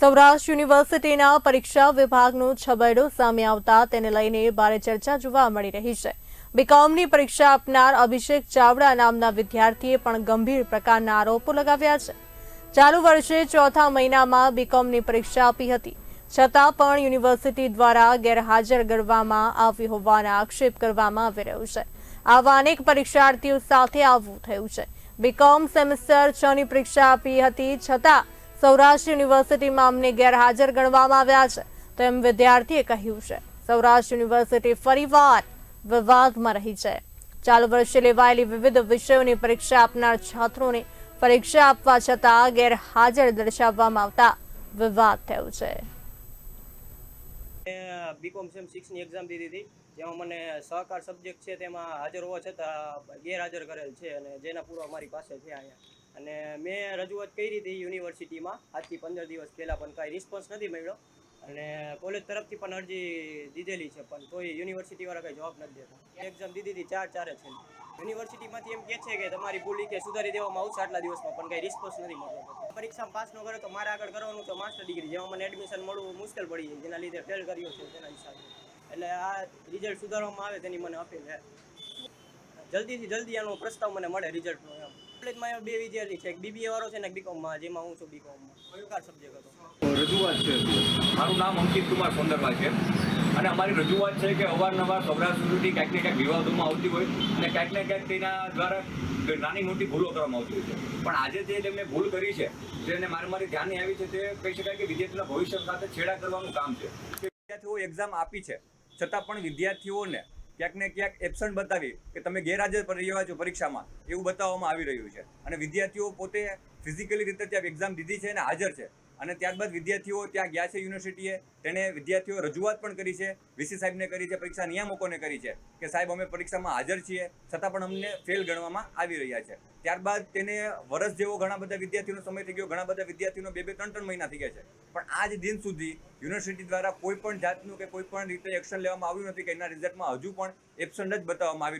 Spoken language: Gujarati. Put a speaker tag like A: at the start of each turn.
A: સૌરાષ્ટ્ર યુનિવર્સિટીના પરીક્ષા વિભાગનો છબરડો સામે આવતા તેને લઈને ભારે ચર્ચા જોવા મળી રહી છે. બીકોમની પરીક્ષા આપનાર અભિષેક ચાવડા નામના વિદ્યાર્થીએ પણ ગંભીર પ્રકારના આરોપો લગાવ્યા છે. ચાલુ વર્ષે ચોથા મહિનામાં બીકોમની પરીક્ષા આપી હતી. છતાં પણ યુનિવર્સિટી દ્વારા ગેરહાજર ગણવામાં આવ્યું હોવાના આક્ષેપ કરવામાં આવી રહ્યો છે. આવા અનેક પરીક્ષાર્થીઓ સાથે આવું થયું છે. બીકોમ સેમેસ્ટરની પરીક્ષા આપી હતી છતાં સૌરાષ્ટ્ર યુનિવર્સિટીમાં અમને ગેરહાજર ગણવામાં આવ્યા છે. તેમ વિદ્યાર્થીએ કહ્યું છે, સૌરાષ્ટ્ર યુનિવર્સિટી ફરીવાર વિવાદમાં રહી છે. ચાલુ વર્ષે લેવાયેલી વિવિધ વિષયોની પરીક્ષા આપનાર છાત્રોને પરીક્ષા આપવા છતાં ગેરહાજર દર્શાવવામાં આવતા વિવાદ થયો છે.
B: બીકોમ સેમ સિક્સની એક્ઝામ દીધી હતી, જેમાં મને સહકાર સબ્જેક્ટ છે તેમાં હાજર હોવા છતાં ગેરહાજર કરેલ છે અને જેના પૂરો મારી પાસે છે અહીંયા. અને મેં રજૂઆત કરી હતી યુનિવર્સિટીમાં. આજથી પંદર દિવસ પહેલાં પણ કાંઈ રિસ્પોન્સ નથી મળ્યો. અને કોલેજ તરફથી પણ અરજી દીધેલી છે, પણ તોય યુનિવર્સિટીવાળા કંઈ જવાબ નથી દેતા. એક્ઝામ દીધી હતી ચાર ચારે છે. યુનિવર્સિટીમાંથી એમ કહે છે કે તમારી ભૂલ કે સુધારી દેવામાં આવશે આટલા દિવસમાં, પણ કંઈ રિસ્પોન્સ નથી મળતો. પરીક્ષામાં પાસ ન કરો તો મારે આગળ કરવાનું તો માસ્ટર ડિગ્રી જેમાં મને એડમિશન મળવું મુશ્કેલ પડી જાય. જેના લીધે ફેલ કર્યો છે, તેના હિસાબે. એટલે આ રિઝલ્ટ સુધારવામાં આવે તેની મને અપીલ છે. જલ્દીથી જલ્દી આનો પ્રસ્તાવ મને મળે રિઝલ્ટનો એમ. કોલેજમાં બે વિદ્યાર્થી છે, એક બીબીએ વાળો છે ને એક બીકોમમાં જેમાં હું છું બીકોમમાં કયો સબ્જેક્ટ હતો?
C: રજૂઆત છે
D: મારું નામ અંકિત કુમાર સોંદરવા છે. અને અમારી રજૂઆત છે કે અવારનવાર સૌરાષ્ટ્ર સુધી ક્યાંક ને ક્યાંક વિવાદોમાં આવતી હોય અને ક્યાંક ને ક્યાંક તેના દ્વારા નાની મોટી ભૂલો કરવામાં આવતી હોય છે. પણ આજે જે તેમણે ભૂલ કરી છે, જેને મારે મારી ધ્યાને આવી છે તે કહી શકાય કે વિદ્યાર્થીના ભવિષ્ય સાથે છેડા કરવાનું કામ છે. વિદ્યાર્થીઓ એક્ઝામ આપી છે, છતાં પણ વિદ્યાર્થીઓને ક્યાંક ને ક્યાંક એબસન્ટ બતાવી કે તમે ગેરહાજર રહ્યા છો પરીક્ષામાં, એવું બતાવવામાં આવી રહ્યું છે. અને વિદ્યાર્થીઓ પોતે ફિઝિકલી રીતે ત્યાં એક્ઝામ દીધી છે અને હાજર છે. અને ત્યારબાદ વિદ્યાર્થીઓ ત્યાં ગયા છે યુનિવર્સિટીએ. તેને વિદ્યાર્થીઓ રજૂઆત પણ કરી છે, વીસી સાહેબને કરી છે, પરીક્ષા નિયામકોને કરી છે કે સાહેબ, અમે પરીક્ષામાં હાજર છીએ, છતાં પણ અમને ફેલ ગણવામાં આવી રહ્યા છે. ત્યારબાદ તેને વર્ષ જેવો ઘણા બધા વિદ્યાર્થીઓનો સમય થઈ ગયો, ઘણા બધા વિદ્યાર્થીઓનો બે બે ત્રણ ત્રણ મહિના થઈ ગયા છે. પણ આજ દિન સુધી યુનિવર્સિટી દ્વારા કોઈ પણ જાતનું કે કોઈ પણ રીતે એક્શન લેવામાં આવ્યું નથી કે એના રિઝલ્ટમાં હજુ પણ એબસન્ટ જ બતાવવામાં આવી